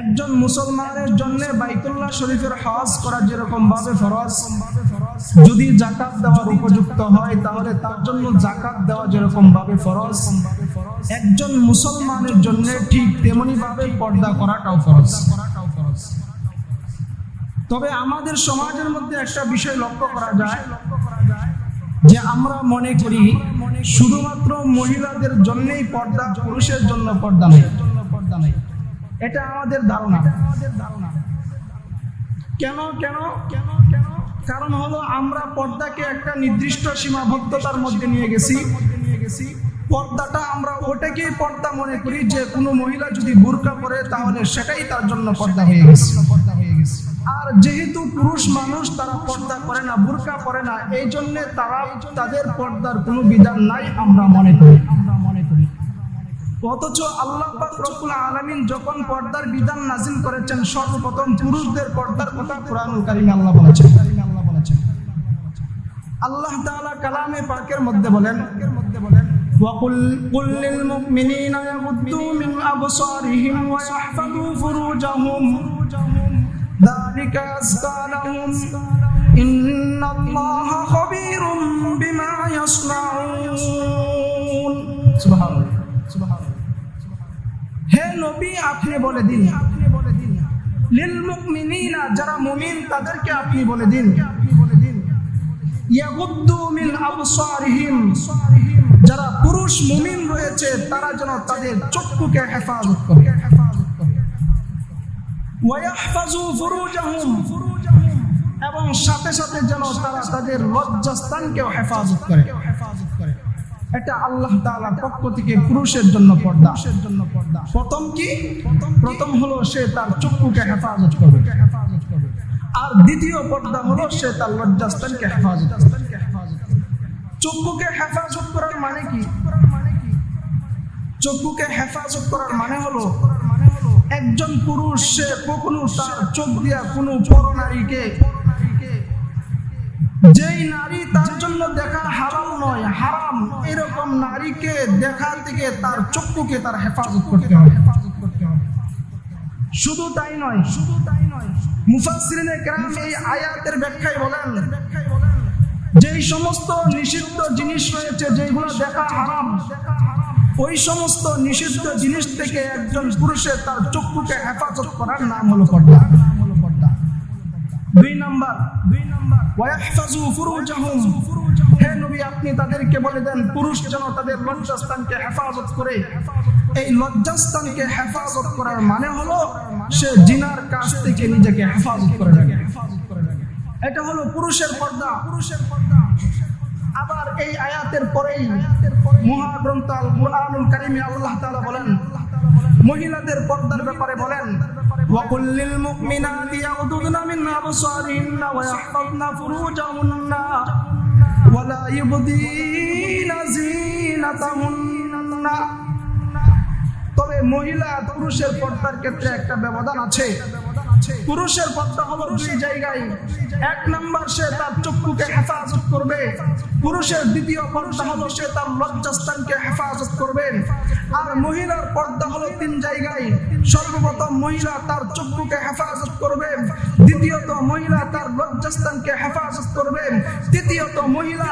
একজন মুসলমানের জন্য বাইতুল্লাহ শরীফের হজ করা যেরকম ভাবে ফরজ, যদি জাকাত দেওয়ার উপযুক্ত হয়, তাহলে তার জন্য জাকাত দেওয়া যেরকম ভাবে ফরজ। একজন মুসলমানের জন্য ঠিক তেমনি ভাবে পর্দা করাটাও ফরজ। তবে আমাদের সমাজের মধ্যে একটা বিষয় লক্ষ্য করা যায়, যে আমরা মনে করি শুধুমাত্র মহিলাদের জন্যই পর্দা পুরুষের জন্য পর্দা নেই পর্দা নেই। এটা আমাদের ধারণা। কেন কেন কেন কেন? কারণ হলো আমরা পর্দাকে একটা নির্দিষ্ট সীমাবদ্ধতার মধ্যে নিয়ে গেছি। নিয়ে গেছি পর্দাটা আমরা ওটাকেই পর্দা মনে করি যে কোনো মহিলা যদি বুরকা পরে তাহলে সেটাই তার জন্য পর্দা হয়ে গেছে। পর্দা হয়ে গেছে। আর যেহেতু পুরুষ মানুষ তারা পর্দা করে না বুরকা পরে না এই জন্য তারা তাদের পর্দার কোনো বিধান নাই আমরা মনে করি। আমরা মনে করি। অথচ আল্লাহ পাক রব্বুল আলামিন যখন পর্দার বিধান নাজিল করেছেন সর্বপ্রথম পুরুষদের পর্দার কথা কোরআনুল কারিমে আল্লাহ বলেছেন আল্লাহ বলেছেন আল্লাহ তাআলা কালামে পাকের মধ্যে বলেন মধ্যে বলেন وقل قل للمؤمنين يغضوا من أبصارهم ويحفظوا فروجهم ذلك أزكى لهم إن الله خبير بما يصنعون سبحان الله سبحان الله হে নবী, আপনি বলে দিন। আপনি বলে দিন লিল মুমিনিনা, যারা মুমিন, তাদেরকে আপনি বলে দিন। আপনি বলে দিন ইয়াগুদ্দু মিন আবসারিহিম, যারা পুরুষ মুমিন রয়েছে, তারা যেন তাদের চক্ষুকে হেফাজত করে। ওয়াহফাজু ফুরুজাহুম, এবং সাথে সাথে যেন তারা তাদের লজ্জাস্থানকেও হেফাজত করে। হেফাজত এটা আল্লাহ তাআলার পক্ষ থেকে পুরুষের জন্য পর্দা। জন্য পর্দা। প্রথম কি? প্রথম হলো সে তার চক্ষুকে হেফাজত করবে। আর দ্বিতীয় পর্দা হলো সে তার লজ্জাস্থানকে হেফাজত করবে। চক্ষুকে হেফাজত করার মানে কি? চক্ষুকে হেফাজত করার মানে হলো একজন পুরুষ সে কখনো তার চোখ দিয়া কোনো পরনারীকে যেই নারী তার জন্য দেখা হারাম নয়, হারাম। এরকম নারীকে তার চক্ষুকে তার হেফাজত করতে হবে। শুধু তাই নয়, শুধু তাই নয় কেরাম এই আয়াতের ব্যাখ্যায় বলেন, যেই সমস্ত নিষিদ্ধ জিনিস রয়েছে যেগুলো দেখা হারাম, ওই সমস্ত নিষিদ্ধ জিনিস থেকে একজন পুরুষের তার চক্ষুকে হেফাজত করার নাম হলো পর্দা। দুই নাম্বার দুই আপনি তাদেরকে বলে দেন, পুরুষ যেন তাদের হেফাজত করে। এই হেফাজত করার মানে হলো জিনার থেকে নিজেকে হেফাজত করে এটা হলো পুরুষের পর্দা। পুরুষের পর্দা আবার এই আয়াতের পরেই মহাগ্রন্থ আল কুরআনুল কারীমে আল্লাহ বলেন, মহিলাদের পর্দার ব্যাপারে বলেন وقل للمؤمنات يغضضن من أبصارهن ويحفظن فروجهن ولا يبدين زينتهن তবে মহিলা পুরুষের পর্দার ক্ষেত্রে একটা ব্যবধান আছে পুরুষের পর্দা হলো দুই জায়গায়। এক নাম্বার সে তার চক্ষুকে হেফাজত করবে। পুরুষের দ্বিতীয় পর্দা হলো সে তার লজ্জাস্থানকে হেফাজত করবে। আর মহিলার পর্দা হলো তিন জায়গায়। সর্বপ্রথম মহিলা তার চক্ষুকে হেফাজত করবে। দ্বিতীয়ত মহিলা তার লজ্জাস্থানকে হেফাজত করবে। তৃতীয়ত মহিলা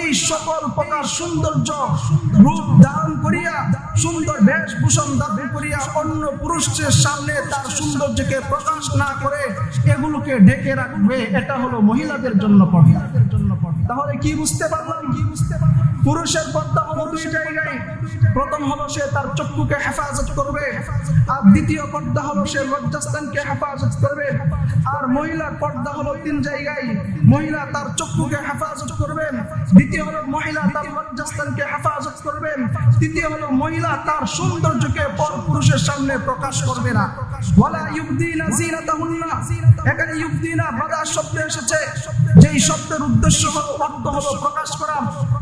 এই সকল প্রকার সৌন্দর্য রূপ ধারণ করিয়া সুন্দর বেশভূষণ ধারণ করিয়া অন্য পুরুষের সামনে তার সৌন্দর্যকে প্রকাশ না করে এগুলোকে ঢেকে রাখবে, এটা হলো মহিলাদের জন্য পর্দা তাহলে কি বুঝতে পারলাম কি বুঝতে পারলাম? পুরুষের দুই জায়গায়। প্রথম হলো সে তার চক্ষুকে হেফাজত করবে, আর দ্বিতীয় পর্দা হলো সে লজ্জাস্থানকে হেফাজত করবে, আর মহিলার পর্দা হলো তিন জায়গায়। মহিলা তার চক্ষুকে হেফাজত করবেন দ্বিতীয় হলো মহিলা তার লজ্জাস্থানকে হেফাজত করবেন তৃতীয় হলো মহিলা তার সৌন্দর্যকে পরপুরুষের সামনে প্রকাশ করবে না। ওয়ালা ইউবদিনা জিনাতাহুন্না এখানে ইউবদিনা বাদা শব্দ এসেছে। যেই শব্দের উদ্দেশ্য হলো অর্থ হলো প্রকাশ করা।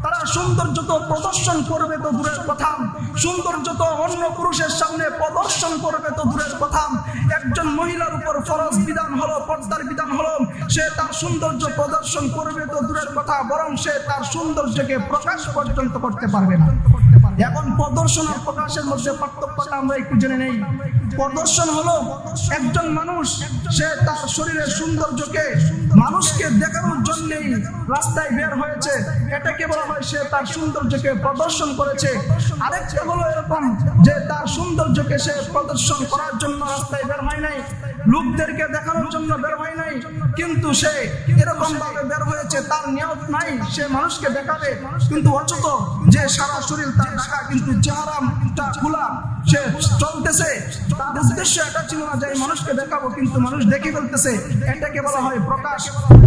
তারা সৌন্দর্য তো প্রদর্শন করবে তো দূরের কথা। সৌন্দর্য তো অন্য পুরুষের সামনে প্রদর্শন করবে তো দূরের কথা। একজন মহিলার উপর ফরজ বিধান হলো, পর্দার বিধান হলো, সে তার সৌন্দর্য প্রদর্শন করবে তো দূরের কথা, বরং সে তার সৌন্দর্যকে প্রকাশ পর্যন্ত করতে পারবে না। প্রদর্শন আর প্রকাশের মধ্যে পার্থক্যটা আমরা একটু জেনে নেই। প্রদর্শন হলো একজন মানুষ, সে তার শরীরের সৌন্দর্যকে মানুষকে দেখানোর জন্যই রাস্তায় বের হয়েছে। এটাকে বলা হয় সে তার সৌন্দর্যকে প্রদর্শন করেছে। আরেকটা হলো এরকম যে তার সৌন্দর্যকে সে প্রদর্শন করার জন্য রাস্তায় বের হয় নাই। লোকদেরকে দেখানোর জন্য বের হয় নাই। কিন্তু সে এরকম ভাবে বের হয়েছে, তার নিয়ত নাই, সে মানুষকে দেখাবে। কিন্তু অচত যে সারা শরীর তার ঢাকা, কিন্তু চেহারাটা খোলা, সে চলতেছে। তার উদ্দেশ্য এটা ছিল না যে মানুষকে দেখাবো, কিন্তু মানুষ দেখে ফেলতেছে। এটাকে বলা হয় প্রকাশ।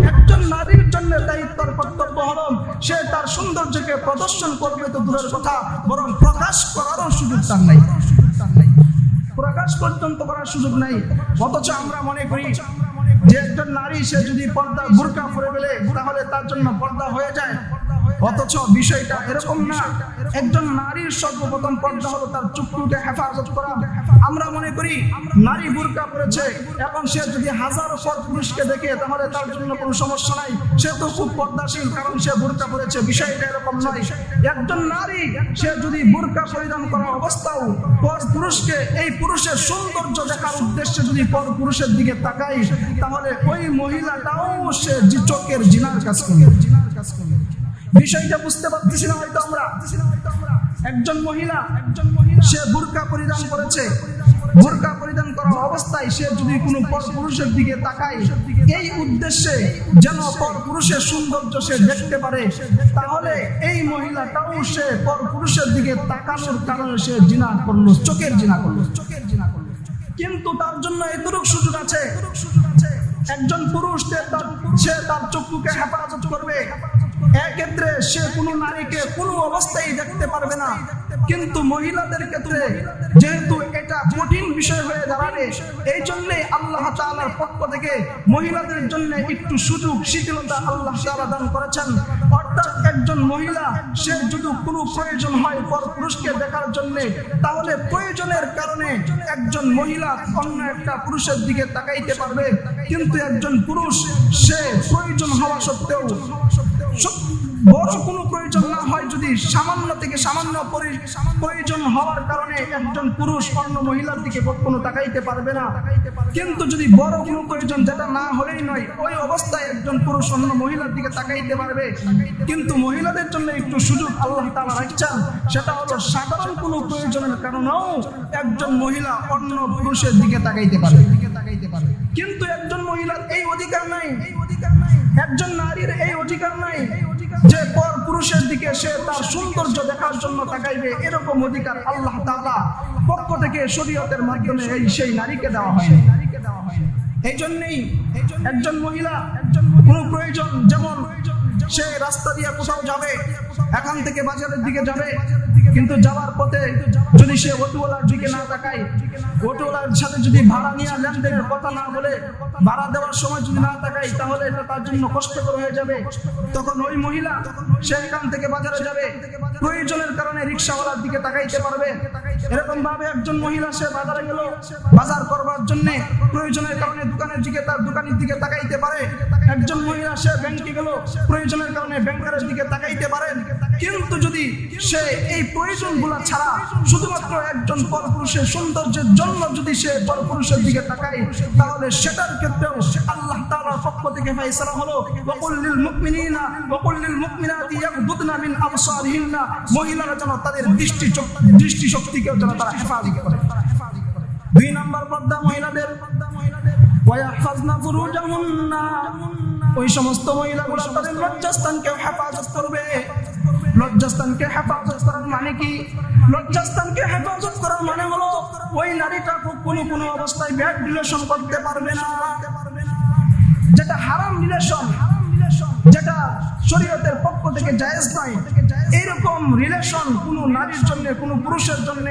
একজন নারীর জন্য দায়িত্বর কর্তব্য হল সে তার সৌন্দর্যকে প্রদর্শন করবে তো দূরের কথা, বরং প্রকাশ করারও সুযোগ তার নাই। প্রকাশ পর্যন্ত করার সুযোগ নাই। অথচ আমরা মনে করি যে একজন নারী, সে যদি পর্দা বুরকা পরে ফেলে, তাহলে তার জন্য পর্দা হয়ে যায়। অথচ বিষয়টা এরকম না। একজন নারীর সর্বপ্রথম পর্দা হলো তার চুক্কুকে হেফাজত করা। আমরা মনে করি নারী বুরকা পরেছে এখন সে যদি হাজারো পর পুরুষকে দেখে, তাহলে তার জন্য কোনো সমস্যা নাই। সে তো খুব পর্দাশীল, কারণ সে বুরকা পরেছে বিষয়টা এরকম নয়। একজন নারী, সে যদি বুরকা পরিধান করা অবস্থাও পর পুরুষকে এই পুরুষের সৌন্দর্য দেখার উদ্দেশ্যে যদি পর পুরুষের দিকে তাকাই তাহলে ওই মহিলাটাও সে চোখের জিনার কাজ করবে জিনার কাজ করবে। বিষয়টা বুঝতে পারতেছি না হয়তো আমরা। একজন মহিলা একজন মহিলা। সে বুরকা পরিধান করেছে। বুরকা পরিধান করা অবস্থায় সে যদি কোনো পর পুরুষের দিকে তাকায় এই উদ্দেশ্যে যেন পর পুরুষের সৌন্দর্য সে দেখতে পারে তাহলে এই মহিলাটাও সে পর পুরুষের দিকে তাকানোর কারণে সে জিনা করল চোখের জিনা করল। চোখের জিনা করল। কিন্তু তার জন্য এতটুক সুযোগ আছে। একজন পুরুষ সে তার চক্ষুকে হেফাজত করবে। এক্ষেত্রে সে কোনো নারীকে কোনো অবস্থায় দেখতে পারবে না। কিন্তু মহিলাদের ক্ষেত্রে যেহেতু এটা কঠিন বিষয় হয়ে দাঁড়াবে, এই জন্যে আল্লাহ তাআলার পক্ষ থেকে মহিলাদের জন্য একটু সুযোগ, শিথিলতা আল্লাহ তাআলা দান করেছেন। অর্থাৎ একজন মহিলা, সে যদি কোনো প্রয়োজন হয় পর পুরুষকে দেখার জন্য, তাহলে প্রয়োজনের কারণে একজন মহিলা অন্য একটা পুরুষের দিকে তাকাইতে পারবে। কিন্তু একজন পুরুষ, সে প্রয়োজন হওয়া সত্ত্বেও বড় কোনো প্রয়োজন না হয় যদি সামান্য থেকে সামান্য পরি- প্রয়োজন হওয়ার কারণে একজন পুরুষ অন্য মহিলার দিকে কখনো তাকাইতে পারবে না। কিন্তু যদি বড় কোনো প্রয়োজন যেটা না হলেই নয়, ওই অবস্থায় একজন পুরুষ অন্য মহিলার দিকে তাকাইতে পারবে। কিন্তু মহিলাদের জন্য একটু সুযোগ আল্লাহ তাআলা রাখছেন। সেটা হলো সাধারণ কোনো প্রয়োজনের কারণেও একজন মহিলা অন্য পুরুষের দিকে তাকাইতে পারবে দিকে তাকাইতে কিন্তু একজন মহিলার এই অধিকার নাই। একজন নারীর এই অধিকার নাই যে পর পুরুষের দিকে সে তার সৌন্দর্য দেখার জন্য তাকাইবে, এরকম অধিকার আল্লাহ তাআলা পক্ষ থেকে শরীয়তের মাধ্যমে এই সেই নারীকে দেওয়া হয় নারীকে দেওয়া হয় এই জন্যই একজন মহিলা একজন কোনো প্রয়োজন, যেমন সে রাস্তা দিয়ে কোথাও যাবে, এখান থেকে বাজারের দিকে যাবে কিন্তু যাওয়ার পথে যদি সে অটোওয়ালার দিকে না তাকায়, অটোওয়ালার সাথে যদি ভাড়া নিয়ে লেনদেনের কথা না বলে, ভাড়া দেওয়ার সময় যদি না তাকাই তাহলে এটা তার জন্য কষ্টকর হয়ে যাবে। তখন ওই মহিলা সে এখান থেকে বাজারে যাবে। প্রয়োজনের কারণে রিক্সাওয়ালার দিকে তাকাইতে পারবে। এরকম ভাবে একজন মহিলা সে বাজারে গেল। বাজার করবার জন্য প্রয়োজনের কারণে দোকানের দিকে তার দোকানের দিকে তাকাইতে পারে। একজন মহিলা সে ব্যাংকে গেল। প্রয়োজনের কারণে ব্যাংকারের দিকে তাকাইতে পারেন কিন্তু যদি সে এই প্রয়োজনগুলো ছাড়া শুধুমাত্র একজন পরপুরুষের সৌন্দর্যের জন্য যদি সে পরপুরুষের দিকে তাকায়, তাহলে সেটার ক্ষেত্রেও আল্লাহ তাআলার পক্ষ থেকে ফয়সালা হলো, ওয়াকুল লিল মুমিনিনা, ওয়াকুল লিল মুমিনাতি ইয়াগদুদনা মিন আবসারিহিন্না মহিলারা যেন তাদের দৃষ্টি দৃষ্টি শক্তিকেও যেন তারা হেফাজত করে। দুই নম্বর পর্দা মহিলাদের। ওয়াহফাজনা ফুরুজাহুন্না ওই সমস্ত মহিলাগুলো তাদের লজ্জাস্থানকে হেফাজত করবে। লজ্জাস্থানকে হেফাজত করার মানে কি? লজ্জাস্থানকে হেফাজত করার মানে হলো ওই নারীটা কোনো কোনো অবস্থায় ব্যাড রিলেশন করতে পারবে না। যেটা হারাম রিলেশন যেটা শরীয়তের পক্ষ থেকে জায়েজ নয়, এইরকম রিলেশন কোনো নারীর জন্য, কোনো পুরুষের জন্য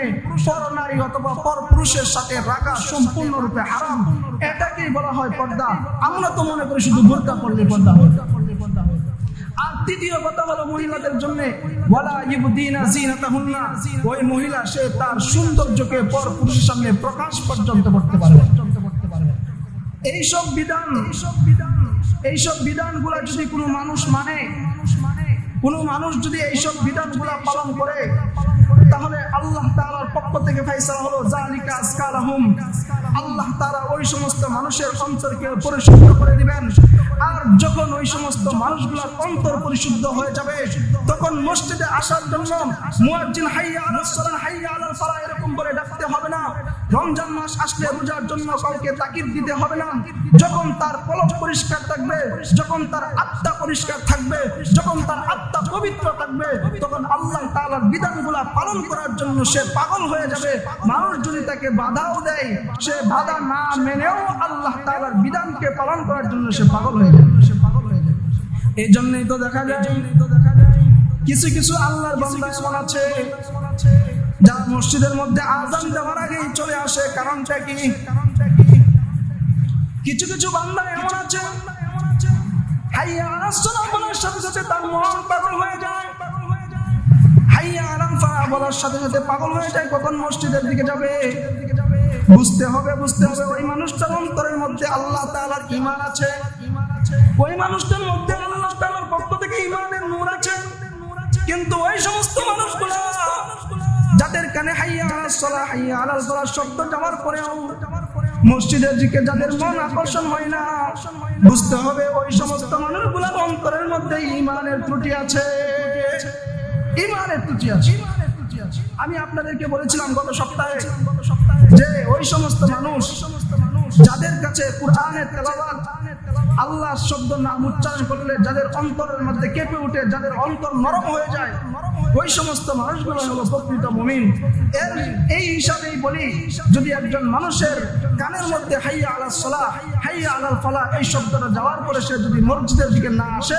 পর নারী অথবা পর পুরুষের সাথে রাখা সম্পূর্ণরূপে হারাম। এটাকেই বলা হয় পর্দা। আমরা তো মনে করি শুধু বোরকা পড়লে পর্দা তৃতীয় কথা হলো মহিলাদের জন্য, ওয়ালা ইবদিনা জিনাতাহুন্না ওই মহিলা, সে তার সৌন্দর্যকে পর পুরুষের সামনে প্রকাশ পর্যন্ত করতে পারবে। এইসব বিধান এইসব বিধান এইসব বিধানগুলা যদি কোনো মানুষ মানে কোনো মানুষ যদি এইসব বিধানগুলা পালন করে, তাহলে আল্লাহ তাআলার পক্ষ থেকে ফয়সালা হলো জালিকা আসকালাহুম আল্লাহ তারা ওই সমস্ত মানুষের অন্তরকে পরিশুদ্ধ করে দিবেন। আর যখন ওই সমস্ত মানুষগুলোর অন্তর পরিশুদ্ধ হয়ে যাবে, তখন মসজিদে আসার জন্য মুয়াজ্জিন হাইয়া আলাস সালাহ হাইয়া আলাল ফালাহ এরকম বলে ডাকতে হবে না। রমজান মাস আসলে রোজার জন্য কাউকে তাকিদ দিতে হবে না। যখন তার কলব পরিষ্কার থাকবে, যখন তার আত্মা পরিষ্কার থাকবে, যখন তার আত্মা পবিত্র থাকবে, তখন আল্লাহ তালার বিধানগুলা পালন করার জন্য সে পাগল হয়ে যাবে। মানুষ যদি তাকে বাধাও দেয়, সে বাধা না মেনেও আল্লাহ তাআলার বিধানকে পালন করার জন্য সে পাগল হয়ে যাবে। সে পাগল হয়ে যাবে এই জন্যই তো দেখা যায়, কিছু কিছু আল্লাহর এমন আছে। যারা মসজিদের মধ্যে আজান দেওয়ার আগেই চলে আসে, কারণটা কি? কিছু কিছু বান্দা এমন আছে, হাইয়া আলাস সালাম বলার সাথে সাথে তার মন পাগল হয়ে যায়। হাইয়া আলাম ফালা বলার সাথে সাথে পাগল হয়ে যায়, কখন মসজিদের দিকে যাবে? বুঝতে হবে বুঝতে হবে, ওই মানুষটার অন্তরের মধ্যে আল্লাহ তাআলার ঈমান আছে। ওই মানুষটার মধ্যে আল্লাহ তাআলার পক্ষ থেকে ঈমানের নূর আছে। কিন্তু ওই সমস্ত মানুষগুলো যাদের কানে হাইয়া হাইয়া শব্দ যাওয়ার পরেও মসজিদের দিকে যাদের মন আকর্ষণ হয় না, বুঝতে হবে ওই সমস্ত মানুষগুলোর অন্তরের মধ্যে ইমানের ত্রুটি আছে। ইমানের ত্রুটি আছে। আমি আপনাদেরকে বলেছিলাম গত সপ্তাহে যে ওই সমস্ত মানুষ যাদের কাছে কোরআনের তেলাওয়াত আল্লাহর শব্দ নাম উচ্চারণ করলে যাদের অন্তরের মধ্যে কেঁপে উঠে, যাদের অন্তর নরম হয়ে যায়, ওই সমস্ত মানুষগুলো হলো প্রকৃত মুমিন। এর এই হিসাবেই বলি, যদি একজন মানুষের কানের মধ্যে হাইয়া আলাল সালাহ, হাইয়া আলাল ফালাহ এই শব্দটা যাওয়ার পরে সে যদি মসজিদের দিকে না আসে,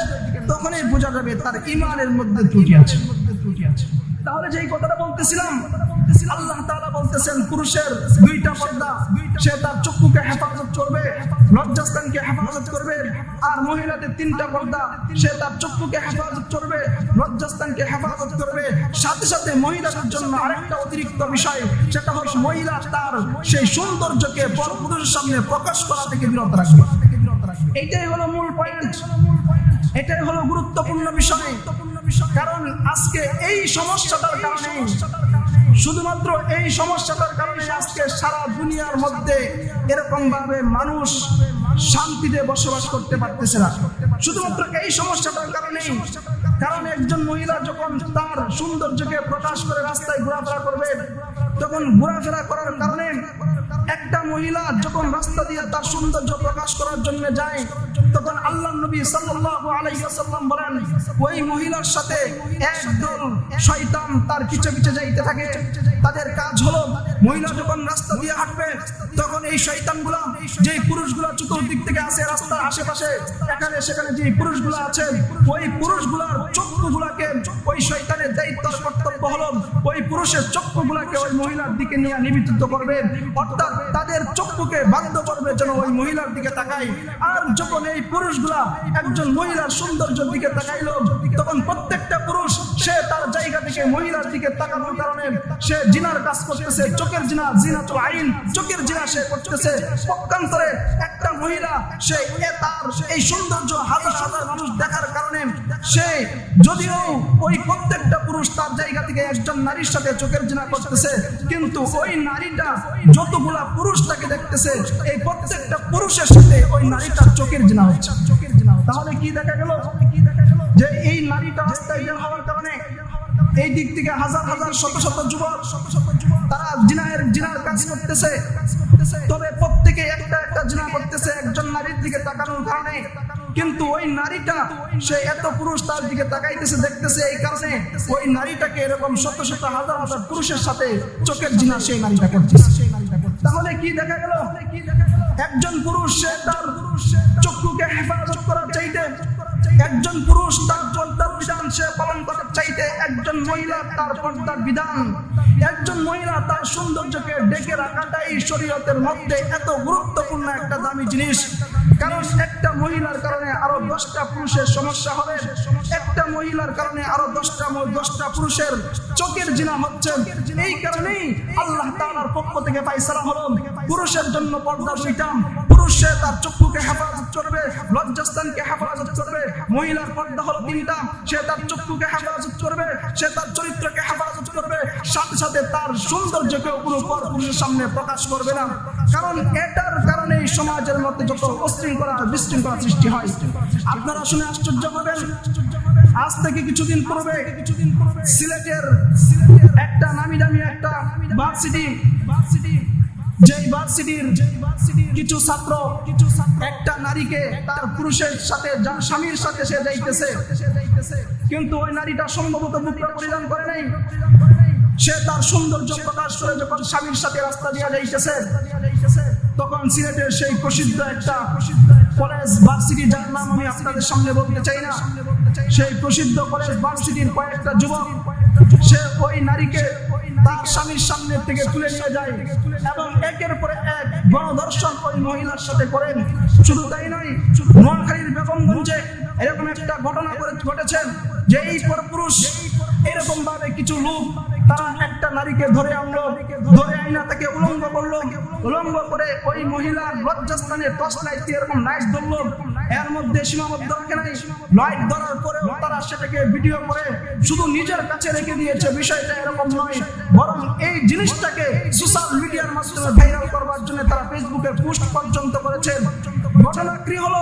তখনই বোঝা যাবে তার ইমানের মধ্যে ত্রুটি আছে। তাহলে যেই কথাটা বলতেছিলাম আল্লাহ তাআলা বলতেছেন, পুরুষের দুইটা পর্দা, সে তার চক্ষুকে হেফাজত করবে, লজ্জাস্থানকে হেফাজত করবে, আর মহিলাদের তিনটা পর্দা, সে তার চক্ষুকে হেফাজত করবে, লজ্জাস্থানকে হেফাজত করবে। সাথে সাথে মহিলাদের জন্য আরেকটা অতিরিক্ত বিষয়, সেটা হলো মহিলা তার সেই সৌন্দর্যকে পরপুরুষের সামনে প্রকাশ করা থেকে বিরত রাখবে। এইটাই হলো মূল পয়েন্ট এটাই হলো গুরুত্বপূর্ণ বিষয়। কারণ আজকে এই সমস্যাটার কারণে শুধুমাত্র এই সমস্যাটার কারণে আজকে সারা দুনিয়ার মধ্যে এরকম ভাবে মানুষ শান্তিতে বসবাস করতে পারতেছে না। শুধুমাত্র এই সমস্যাটার কারণে কারণ একজন মহিলা যখন তার সৌন্দর্যকে প্রকাশ করে রাস্তায় ঘোরাফেরা করবে, তখন ঘোরাফেরা করার কারণে একটা মহিলা যখন রাস্তা দিয়ে তার সৌন্দর্য প্রকাশ করার জন্য যায়, তখন আল্লাহ নবী সাল্লাল্লাহু আলাইহি ওয়াসাল্লাম বলেন, ওই মহিলার সাথে একদল শয়তান তার পিছে পিছে যাইতে থাকে। তাদের কাজ হলো, মহিলা যখন রাস্তা দিয়ে হাঁটবে, তখন এই শয়তানগুলা, যে পুরুষগুলা চতুর্দিক থেকে আসে রাস্তার আশেপাশে, এখানে সেখানে যে পুরুষগুলো আছে, ওই পুরুষগুলার চক্ষুগুলাকে ওই শয়তানের দায়িত্ব কর্তব্য হলো, ওই পুরুষের চক্ষুগুলাকে ওই মহিলার দিকে নিয়ে নিবেদিত করবে। অর্থাৎ তাদের চক্ষুকে বাধ্য করবে যেন ওই মহিলার দিকে তাকায়। আর যখন এই পুরুষগুলা একজন মহিলার সৌন্দর্যের দিকে তাকাইলো, তখন প্রত্যেকটা পুরুষ সে তার জায়গা থেকে মহিলার দিকে তাকানোর কারণে সে জিনার কাজ করতেছে, চোখের জিনা জিনা তো আইন। চোখের জিনা সে করতেছে। পক্ষান্তরে একটা মহিলা সে তার এই সৌন্দর্য হাজার হাজার মানুষ দেখার কারণে সে যদিও ওই প্রত্যেকটা পুরুষ তার জায়গা থেকে একজন নারীর সাথে চোখের জিনা করতেছে। কিন্তু ওই নারীটা যতগুলা পুরুষ তাকে দেখতেছে, এই প্রত্যেকটা পুরুষের সাথে ওই নারীটার চোখের জিনা হচ্ছে। চোখের জিনা তাহলে কি দেখা গেল? যে এই নারীটা রাস্তায় বের হওয়ার কারণে এই দিক থেকে হাজার হাজার, শত শত যুবক তারা জিনায়ের, জিনার কাজ করতেছে। তবে প্রত্যেকে একটা একটা জিনা করতেছে, একজন নারীর দিকে তাকানোর কারণে কিন্তু ওই নারীটা, সে এত পুরুষ তার দিকে তাকাইতেছে, দেখতেছে এই কারণে ওই নারীটাকে এরকম শত শত হাজার হাজার পুরুষের সাথে চোখের জিনা সেই নারীটা করতেছে। তাহলে কি দেখা গেল? একজন পুরুষ, সে তার পুরুষ চক্ষুকে হেফাজত করার চাইতে একজন পুরুষ, তার পর্দার বিধান সে পালন করার চাইতে একজন মহিলা, তার পর্দার বিধান। একজন মহিলা তার সৌন্দর্যকে ডেকে রাখাটাই শরীয়তের মধ্যে এত গুরুত্বপূর্ণ একটা দামি জিনিস। কারণ একটা মহিলার কারণে আরও দশটা পুরুষের সমস্যা হবে। একটা মহিলার কারণে আরও দশটা দশটা পুরুষের চোখের জিনা হচ্ছে। এই কারণেই আল্লাহ তাআলার পক্ষ থেকে পাইসারা হলো। পুরুষের জন্য পর্দা দুইটা। পুরুষ সে তার চক্ষুকে হেফাজত করবে, লজ্জাস্থানকে হেফাজত করবে, মহিলার পর্দা হলো তিনটা। সে তার চক্ষুকে হেফাজত করবে, সে তার চরিত্রকে হেফাজত করবে, সাথে সাথে তার সৌন্দর্যকেও কোনো পর পুরুষের সামনে প্রকাশ করবে না। কারণ এটার কারণে সমাজের মধ্যে যত অশৃঙ্খলা, বিশৃঙ্খলা সৃষ্টি হয়। আপনারা শুনে আশ্চর্য হবেন, আজ থেকে কিছুদিন পূর্বে কিছুদিন পূর্বে সিলেটের একটা নামি দামি একটা ভার্সিটি যেই ভার্সিটির কিছু ছাত্র কিছু একটা নারীকে তার পুরুষের সাথে স্বামীর সাথে সে যাইতেছে। কিন্তু ওই নারীটা সম্ভবত মুখটা পরিধান করে নাই। সে তার সৌন্দর্য প্রকাশ করে যখন স্বামীর সাথে রাস্তা দিয়ে যাইতেছে, তখন সিলেটের সেই প্রসিদ্ধ একটা কলেজ ভার্সিটি যার নাম আমি আপনাদের সামনে বলতে চাই না। সেই প্রসিদ্ধ কলেজ ভার্সিটির কয়েকটা যুবক, সে ওই নারীকে তার স্বামীর সামনে থেকে তুলে নিয়ে যায় এবং একের পরে এক গণধর্ষণ ওই মহিলার সাথে করেন। শুধু তাই নয়, নোয়াখালীর বেগমগঞ্জে এরকম একটা ঘটনা করে ঘটেছেন যে এই পুরুষ এরকম ভাবে কিছু লোক তারা একটা নারীকে ধরে আনলো, ধরে আইনা তাকে উলঙ্গ করল। উলঙ্গ করে ওই মহিলার লজ্জাস্থানে লাইট এরকম লাইট ধরলো। এর মধ্যে সীমাবদ্ধ রাখে নাই। লাইট ধরার পরেও তারা সেটাকে ভিডিও করে, শুধু নিজের কাছে রেখে দিয়েছে। বিষয়টা এরকম নয়, বরং এই জিনিসটাকে সোশ্যাল মিডিয়ার মাধ্যমে ভাইরাল করবার জন্য তারা ফেসবুকে পোস্ট পর্যন্ত করেছে। ঘটনা হলো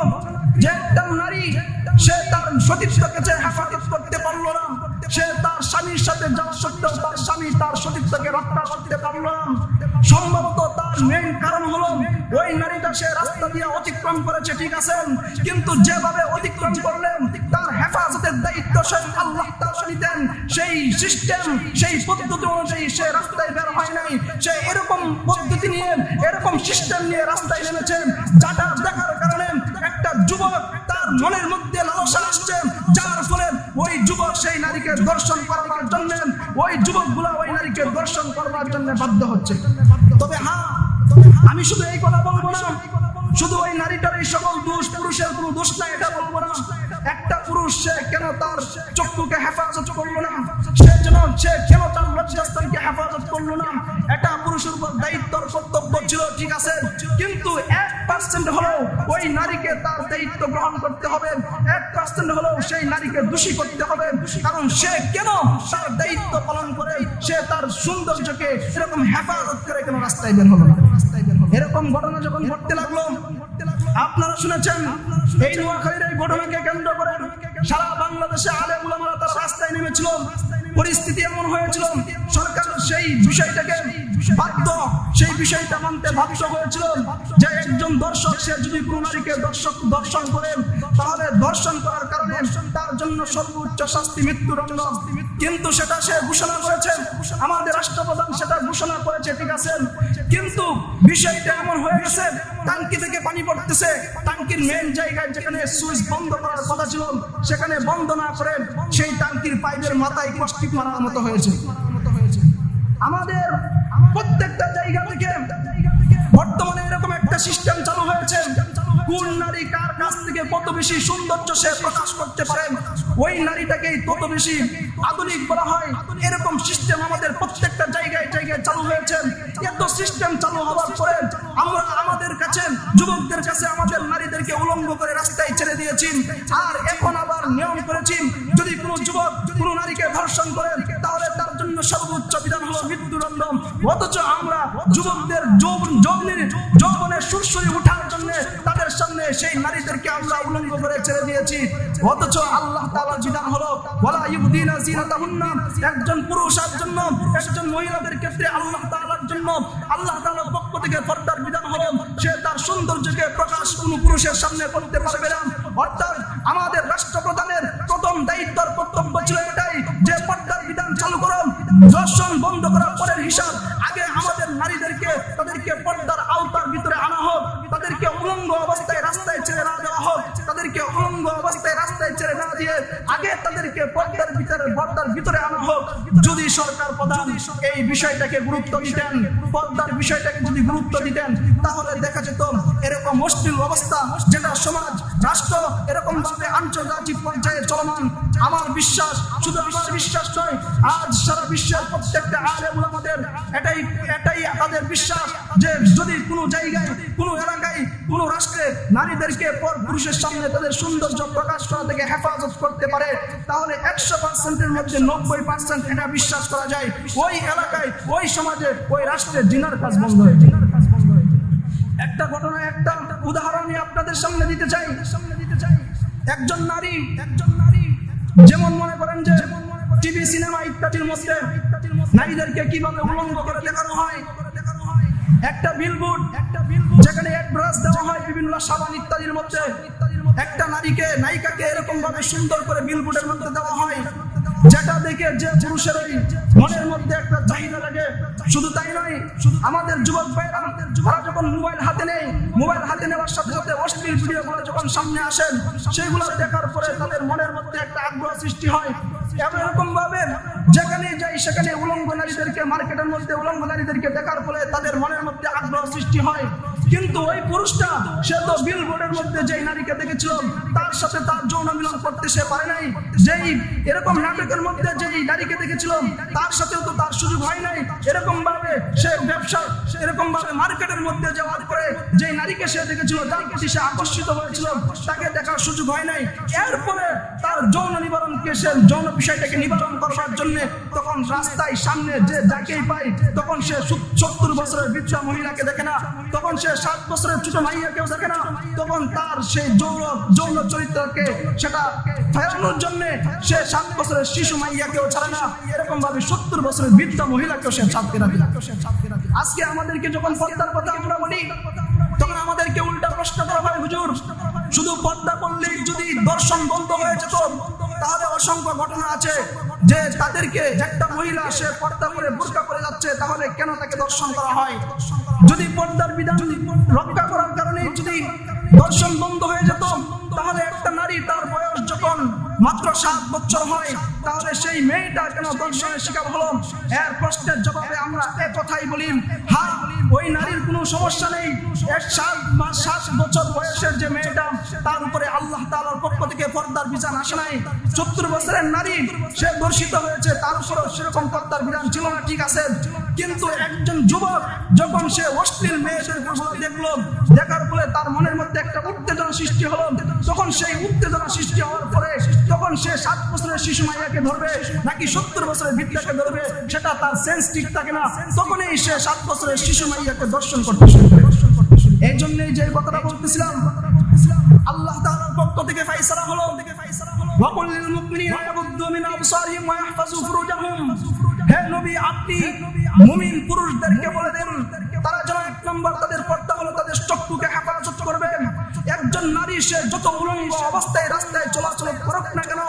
যে একটা নারী, সে তার সতীত্বকে যে হেফাজত করতে পারল না, সে তার স্বামীর সাথে যাওয়া সত্ত্বেও তার স্বামী তার সতীত্বকে রক্ষা করতে পারল না। সম্ভবত তার মেইন কারণ হলো ওই নারীটা সে রাস্তা দিয়ে অতিক্রম করেছে, ঠিক আছে? কিন্তু যেভাবে অতিক্রম করলেন, তার হেফাজতের দায়িত্ব সে আল্লাহ তাআলা নিতেন। সেই সিস্টেম সেই পদ্ধতি অনুযায়ী সে রাস্তায় বের হয় নাই। সে এরকম পদ্ধতি নিয়ে, এরকম সিস্টেম নিয়ে রাস্তায় নেমেছেন যাটা দেখার কারণে একটা যুবক তার মনের মধ্যে লালসা আসছে। যার ফলে ওই যুবক সেই নারীকে দর্শন করবার জন্য, ওই যুবকগুলা ওই নারীকে দর্শন করবার জন্য বাধ্য হচ্ছে। তবে হ্যাঁ আমি শুধু এই কথা বলব না। শুধু ওই নারীটার এই সকল দোষ, পুরুষের কোনো দোষ নাই এটা বলব না। একটা পুরুষ, সে কেন তার চক্ষুকে হেফাজত করল না? সে যেন, সে কেন তার লজ্জাস্থানকে হেফাজত করল না? এটা পুরুষের উপর দায়িত্বর কর্তব্য ছিল, ঠিক আছে? কিন্তু এক পার্সেন্ট হলেও ওই নারীকে তার দায়িত্ব গ্রহণ করতে হবে। এক পার্সেন্ট হলেও সেই নারীকে দোষী করতে হবে। কারণ সে কেন তার দায়িত্ব পালন করে, সে তার সৌন্দর্যকে এরকম হেফাজত করে কেন রাস্তায় বের হলো না। এরকম ঘটনা যখন ঘটতে লাগল, আপনারা শুনেছেন, এই নোয়াখালীর এই ঘটনাকে কেন্দ্র করে সারা বাংলাদেশে আলে উলামারা তার রাস্তায় নেমেছিল। পরিস্থিতি এমন হয়েছিল, সরকার সেই বিষয়টাকে বাধ্য সেই বিষয়টা মানতে বাধ্য হয়েছিল যে একজন দর্শক, সে যদি কোনো নারীকে দর্শক দর্শন করেন তাহলে দর্শন করার কারণে তার জন্য সর্বোচ্চ শাস্তি মৃত্যুদণ্ড। কিন্তু সেটা সে ঘোষণা করেছে। আমাদের রাষ্ট্রপ্রধান সেটা ঘোষণা করেছে, ঠিক আছে? কিন্তু বিষয়টা এমন হয়ে গেছে, টাঙ্কি থেকে পানি পড়তেছে। টাঙ্কির মেন জায়গায় যেখানে সুইচ বন্ধ করার কথা ছিল, সেখানে বন্ধ না করে সেই টাঙ্কির পাইপের মাথায় কষ্টিক মারার মতো হয়েছে। আমাদের প্রত্যেকটা জায়গা থেকে বর্তমানে এরকম একটা সিস্টেম চালু হয়েছে। কোন নারী কার কাছ থেকে কত বেশি সৌন্দর্য সে প্রকাশ করতে পারেন ওই নারীটাকেই তত বেশি আধুনিক বলা হয়। এরকম সিস্টেম আমাদের প্রত্যেকটা জায়গায় জায়গায় চালু হয়েছে। এত সিস্টেম চালু হওয়ার পরে আমরা আমাদের কাছে যুবকদের কাছে আমাদের নারীদেরকে উলঙ্গ করে রাস্তায় ছেড়ে দিয়েছেন আর এখন আবার নিয়ম করেছেন যদি কোনো যুবক কোনো নারীকে ধর্ষণ করে, তাহলে তার জন্য সর্বোচ্চ বিধান হলো মৃত্যুদণ্ড। অথচ আমরা যুবকদের যৌবন যৌবনের যৌবনের সুরসুরি উঠার জন্য তাদের সামনে সেই নারীদেরকে আমরা উলঙ্গ করে ছেড়ে দিয়েছি। অথচ আল্লাহ তাআলার বিধান হলো একজন পুরুষের জন্য, একজন মহিলাদের ক্ষেত্রে আল্লাহ তাআলার জন্য, আল্লাহ তাআলার পক্ষ থেকে পর্দার বিধান হলো, সে তার সৌন্দর্যকে প্রকাশ কোন পুরুষের সামনে করতে পারবে না। অর্থাৎ আমাদের রাষ্ট্রপ্রধানের প্রথম দায়িত্বর কর্তব্য ছিল এটাই যে পর্দার বিধান চালু করুন দর্শন বন্ধ করার পরের হিসাব, আগে আমাদের নারীদেরকে, তাদেরকে পর্দার উলঙ্গ অবস্থায় রাস্তায় ছেড়ে না দেওয়া হোক, তাদেরকে উলঙ্গ অবস্থায় রাস্তায় ছেড়ে না দিয়ে আগে তাদেরকে পর্দার ভিতরে পর্দার ভিতরে আনা হোক। যদি সরকার প্রধান এই বিষয়টাকে গুরুত্ব দিতেন, পর্দার বিষয়টাকে যদি গুরুত্ব দিতেন, তাহলে দেখা যেত এরকম অশ্লীল অবস্থা, যেটা সমাজ, রাষ্ট্র এরকম ভাবে আন্তর্জাতিক পর্যায়ে চলমান। আমার বিশ্বাস, শুধু আমার বিশ্বাস নয়, আজ সারা বিশ্বের প্রত্যেকটা আলে আমাদের, এটাই এটাই তাদের বিশ্বাস যে যদি কোনো জায়গায়, কোনো এলাকায়, কোন রাষ্ট্রে পর পুরুষের সামনে তাদের সৌন্দর্য প্রকাশ করা থেকে হেফাজত করতে পারে, তাহলে একশো পার্সেন্টের মধ্যে নব্বই পার্সেন্ট এটা বিশ্বাস করা যায়। ওই এলাকায়, ওই সমাজে, ওই রাষ্ট্রের জিনার কাজ বন্ধ হয়ে জিনার কাজ বন্ধ হয়ে একটা ঘটনা, একটা উদাহরণই আপনাদের সামনে দিতে চাই সামনে দিতে চাই। একজন নারী একজন নারী, যেমন মনে করেন যে, টিভি, সিনেমা ইত্যাদির মধ্যে নারীদেরকে কীভাবে উলঙ্গ করে দেখানো হয় একটা বিলবোর্ড একটা বিলবোর্ড যেখানে এক ব্রাশ দেওয়া হয় বিভিন্ন সাবান ইত্যাদির মধ্যে। একটা নারীকে, নায়িকাকে এরকম ভাবে সুন্দর করে বিলবোর্ডের মধ্যে দেওয়া হয়। যেটা দেখে যে পুরুষের মনের মধ্যে একটা চাহিদা লাগে। শুধু তাই নয় শুধু আমাদের যুবক ভাইরা তারা যখন মোবাইল হাতে নেই মোবাইল হাতে নেওয়ার সাথে সাথে অশ্লীল ভিডিওগুলো যখন সামনে আসেন সেগুলো দেখার পরে তাদের মনের মধ্যে একটা আগ্রহ সৃষ্টি হয়। এবং এরকম ভাবে যেখানে যাই, সেখানে উলঙ্গ নারীদেরকে মার্কেটের মধ্যে উলঙ্গ নারীদেরকে দেখার ফলে তাদের মনের মধ্যে আগ্রহ সৃষ্টি হয়। কিন্তু ওই পুরুষটা, সে তো বিলবোর্ডের মধ্যে যেই নারীকে দেখেছিল, তার সাথে তার যৌন মিলন করতে সে পারে নাই। যেই এরকম নাটকের মধ্যে যেই নারীকে দেখেছিল, তার সাথেও তো তার সুযোগ হয় নাই। এরকম ভাবে সে ব্যবসা, এরকম ভাবে মার্কেটের মধ্যে যাওয়ার পরে যেই নারীকে সে দেখেছিল, যার প্রতি সে আকর্ষিত হয়েছিল, তাকে দেখার সুযোগ হয় নাই। এরপরে তার যৌন নিবারণকে সে যৌন বিষয়টাকে নিবারণ করবার জন্য তখন রাস্তায় সামনে যে যাকেই পায় তখন সে সত্তর বছরের বৃদ্ধা মহিলাকে দেখে না, তখন সে সাত বছরের ছোট মাইয়াকেও দেখে না, তখন তার সেই যৌন যৌন চরিত্রকে সেটা ফেরানোর জন্য সে সাত বছরের শিশু মাইয়াকেও ছাড়ে না এরকম ভাবে সত্তর বছরের বৃদ্ধা মহিলাকেও সে ছাড়তে রাখে আজকে আমাদেরকে যখন পর্দার কথা আমরা বলি তখন আমাদেরকে উল্টা প্রশ্ন করা হয়, হুজুর, শুধু পর্দা করলেই যদি দর্শন বন্ধ হয়ে যেত, তাহলে অসংখ্য ঘটনা আছে যে তাদেরকে একটা মহিলা, সে পর্দা করে বোরকা করে যাচ্ছে, তাহলে কেন তাকে দর্শন করা হয়? যদি পর্দার বিধান রক্ষা করার কারণে যদি দর্শন বন্ধ হয়ে যেত, তাহলে একটা নারী তার বয়স যখন মাত্র সাত বছর হয় তাহলে সেই মেয়েটা কেন দর্শনের শিকার হলো এর প্রশ্নের জবাবে আমরা এ কথাই বলি হ্যাঁ ওই নারীর কোনো সমস্যা নেই। এক সাত মাস, সাত বছর বয়সের যে মেয়েটা, তার উপরে আল্লাহ তালার পক্ষ থেকে পর্দার বিচার আসে নাই। সত্তর বছরের নারী, সে ধর্ষিত হয়েছে, তার উপরে সেরকম পর্দার বিধান ছিল না। ঠিক আছে? কিন্তু একজন যুবক যখন সে অশ্লীল মেয়েদেরগুলো দেখল, দেখার ফলে তার মনের মধ্যে একটা উত্তেজনা সৃষ্টি হলো। তখন সেই উত্তেজনা সৃষ্টি হওয়ার পরে তখন সে সাত বছরের শিশু মাইয়াকে ধরবে, নাকি সত্তর বছরের বৃদ্ধাকে ধরবে, সেটা তার সেন্স ঠিক থাকে না। তখনই সে সাত বছরের শিশু মাইয়াকে দর্শন করতে শুরু করে। এই জন্যই যে কথাটা বলতেছিলাম, আল্লাহ তাআলার পক্ষ থেকে ফাইসালা হলো। ওয়াকুল লিল মুমিনিনা ইয়াগুদ্দু মিন আবসারিহিম ওয়া ইয়াহফাজু ফুরুজাহুম। হে নবী আপনি মুমিন পুরুষদেরকে বলে দেন তারা যেন এক নম্বর তাদের পর্দা হলো তাদের চক্ষুকে হেফাজত করবে একজন নারী সে যত উলঙ্গ অবস্থায় রাস্তায় চলাচল করুক না কেন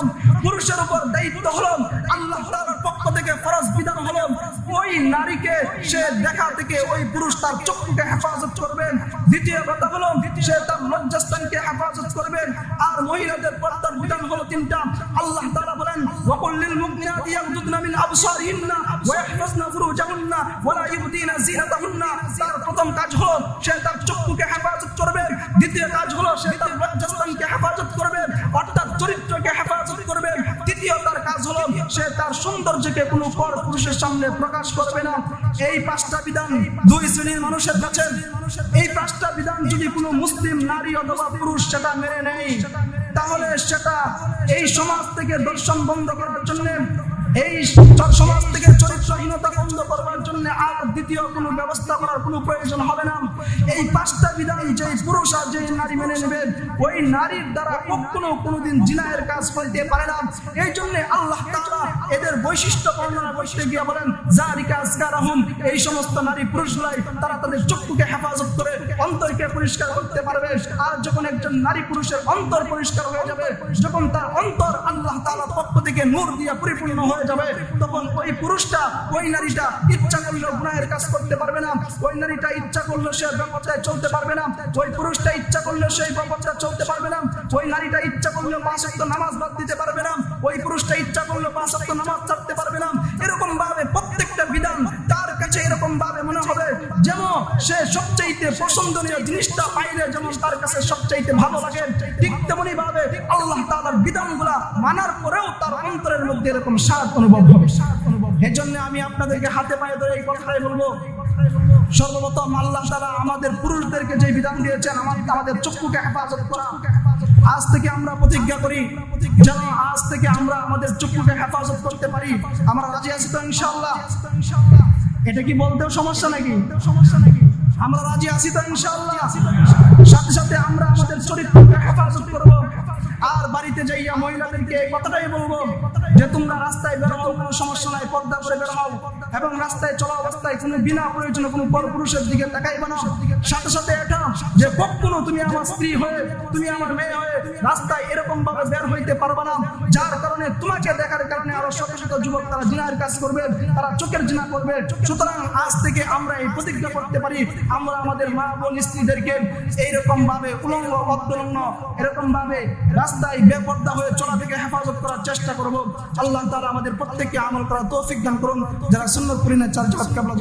পুরুষের উপর দায়িত্ব হলো আল্লাহ তাআলার পক্ষ থেকে ফরজ বিধান হলো ওই নারীকে সে দেখা থেকে ওই পুরুষ তার চক্ষুকে হেফাজত করবেন। দ্বিতীয় কথা হলো সে তার লজ্জাস্থানকে হেফাজত করবেন আর মহিলাদের পর্দার বিধান হলো তিনটা। আল্লাহ বলেন, ওয়াকুল লিল মুমিনাতি ইয়াগদুদনা মিন আবসারিহিন্না ওয়া ইয়াহফাজনা ফুরুজাহুন্না ওয়া লা তার প্রথম কাজ হলো, সে তার চক্ষুকে হেফাজত করবে। দ্বিতীয় কাজ হলো, সে তার সে তার সৌন্দর্যকে কোনো পর পুরুষের সামনে প্রকাশ করবে না। এই পাঁচটা বিধান দুই শ্রেণির মানুষের কাছে। এই পাঁচটা বিধান যদি কোনো মুসলিম, নারী অথবা পুরুষ সেটা মেনে নেয়, তাহলে সেটা এই সমাজ থেকে দর্শন বন্ধ করার জন্য এই সমাজ থেকে চরিত্রহীনতা বন্ধ করবার জন্য আর দ্বিতীয় কোনো ব্যবস্থা করার কোনো প্রয়োজন হবে না। এই পাঁচটা বিধান যে পুরুষ আর যে নারী মেনে নেবে, ওই নারীর দ্বারা কখনো কোনোদিন জিনায়ের কাজ করতে পারে না। এই জন্য আল্লাহ তাআলা এদের বৈশিষ্ট্য বর্ণনা করতে গিয়ে বলেন জারিকা আসকারাহুম এই সমস্ত নারী পুরুষগুলাই তারা তাদের চক্ষুকে হেফাজত করে অন্তরকে পরিষ্কার করতে পারবে। আর যখন একজন নারী পুরুষের অন্তর পরিষ্কার হয়ে যাবে, যখন তার অন্তর থেকে নূর দিয়ে পরিপূর্ণ হয়ে যাবে। তখন ওই পুরুষটা, ওই নারীটা ইচ্ছা করলে গুনাহের কাজ করতে পারবে না। ওই নারীটা ইচ্ছা করলেও সে ব্যবস্থায় চলতে পারবে না। ওই পুরুষটা ইচ্ছা করলেও সেই ব্যবস্থায় চলতে পারবে না। ওই নারীটা ইচ্ছা করলে পাঁচ নামাজ বাদ দিতে পারবে না। ওই পুরুষটা ইচ্ছা করলে পাঁচ নামাজ ছাড়তে পারবে না। এরকম ভাবে প্রত্যেকটা বিধান তার কাছে এরকম ভাবে মনে হবে যেন সে সবচাইতে পছন্দনীয় জিনিসটা পাইলে যেমন তার কাছে সবচাইতে ভালো লাগে, ঠিক তেমনি ভাবে আল্লাহ তাআলার বিধানগুলা মানার পরেও তার অন্তরের মধ্যে এরকম স্বাদ অনুভব হবে। এজন্য আমি আপনাদেরকে হাতে পায়ে ধরে এই কথাটাই বলব। সর্বপ্রথম আল্লাহ তাআলা আমাদের পুরুষদেরকে যে বিধান দিয়েছেন আমার- আমাদের চক্ষুকে হেফাজত করা। আজ থেকে আমরা প্রতিজ্ঞা করি, যেন আজ থেকে আমরা আমাদের চক্ষুকে হেফাজত করতে পারি। আমরা রাজি আছি তো ইনশাআল্লাহ? এটা কি বলতেও সমস্যা নাকি? সমস্যা নাকি আমরা রাজি আছি তো ইনশাআল্লাহ। সাথে সাথে আমরা আমাদের চরিত্রকে হেফাজত করব। আর বাড়িতে যাইয়া মহিলাদেরকে কথাটাই বলব যে, তোমরা রাস্তায় বেরোও কোনো সমস্যা নাই, পর্দা করে বের। হও এবং রাস্তায় চলা অবস্থায় কোনো বিনা প্রয়োজনে কোনো পরপুরুষের দিকে তাকাইবে না। সাথে সাথে এটা যে কখনো তুমি আমার স্ত্রী হয়ে, তুমি আমার মেয়ে হয়ে রাস্তায় এরকম ভাবে বের হইতে পারবে না। যার কারণে তোমাকে দেখার কারণে আরও শত শত যুবক তারা জিনার কাজ করবে, তারা চোখের জিনা করবে। সুতরাং আজ থেকে আমরা এই প্রতিজ্ঞা করতে পারি, আমরা আমাদের মা বোন স্ত্রীদেরকে এইরকম ভাবে উলঙ্গ অদ্দলঙ্গ এরকম ভাবে রাস্তায় বেপর্দা হয়ে চলা থেকে হেফাজত করার চেষ্টা করব। আল্লাহ তাআলা আমাদের প্রত্যেককে আমল করার তৌফিক দান করুন। যারা সুন্নত পরিণাম চার জগৎ কাবলা